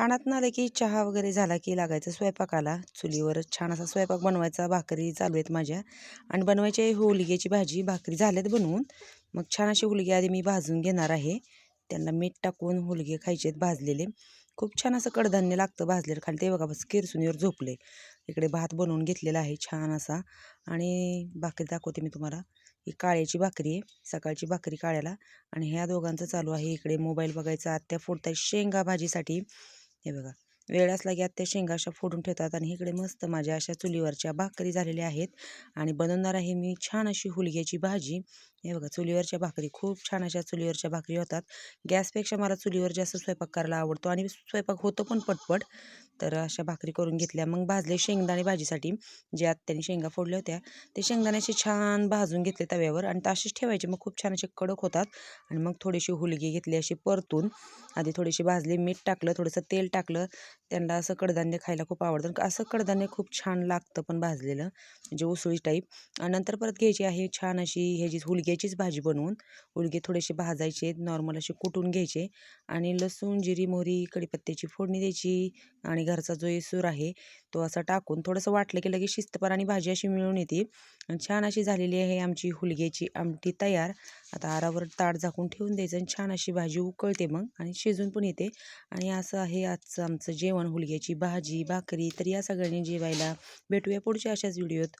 रानातनं आलं की चहा वगैरे झाला की लागायचं स्वयंपाकाला. चुलीवर छान असा स्वयंपाक बनवायचा भाकरी चालू आहेत माझ्या. आणि बनवायची हुलग्याची भाजी भाकरी झाल्यात बनवून. मग छान अशी होलगी आधी मी भाजून घेणार आहे. त्यांना मीठ टाकून हुलगे खायचे आहेत भाजलेले. खूप छान असं कडधान्य लागतं भाजलेलं खाली ते बघा बस किरसुनीवर झोपले. इकडे भात बनवून घेतलेला आहे छान असा. आणि भाकरी दाखवते मी तुम्हाला. ही काळ्याची भाकरी आहे. सकाळची भाकरी काळ्याला. आणि ह्या दोघांचं चालू आहे. इकडे मोबाईल बघायचा आत्या फोडताय शेंगा भाजीसाठी. हे बघा वेळ असला की आत्या शेंगा अशा फोडून ठेवतात आणि इकडे मस्त माझ्या अशा चुलीवरच्या भाकरी झालेल्या आहेत. आणि बनवणार आहे मी छान अशी हुलग्याची भाजी. हे बघा चुलीवरच्या भाकरी खूप छान अशा चुलीवरच्या भाकरी होतात. गॅसपेक्षा मला चुलीवर जास्त स्वयंपाक करायला आवडतो आणि स्वयंपाक होतो पण पटपट. तर अशा भाकरी करून घेतल्या. मग भाजले शेंगदाणे भाजीसाठी जे आत्याने शेंगा फोडल्या होत्या. ते शेंगदाण्याचे छान भाजून घेतले तव्यावर आणि तसेच ठेवायचे. मग खूप छान असे कडक होतात. आणि मग थोडीशी हुलगी घेतली अशी परतून. आधी थोडीशी भाजली मीठ टाकलं थोडंसं तेल टाकलं. त्यांना असं कडधान्य खायला खूप आवडतं. असं कडधान्य खूप छान लागतं पण भाजलेलं म्हणजे उसळी टाईप आणि नंतर परत घ्यायची आहे छान अशी ह्याची हुलग्याचीच भाजी बनवून हुलगे थोडेसे भाजायचे नॉर्मल असे कुटून घ्यायचे. आणि लसूण जिरी मोहरी कढीपत्त्याची फोडणी द्यायची. आणि घरचा जो येसूर आहे तो असा टाकून थोडंसं वाटलं की लगेच शिस्तपर आणि भाजी अशी मिळून येते. छान अशी झालेली आहे आमची हुलग्याची आमटी तयार. आता आरावर ताट झाकून ठेवून द्यायचं आणि छान अशी भाजी उकळते मग आणि शिजून पण येते. आणि असं आहे आजचं आमचं जेवण हुलग्याची भाजी भाकरी तर या सगळ्यांनी जेवायला भेटूया पुढच्या अशाच व्हिडिओत.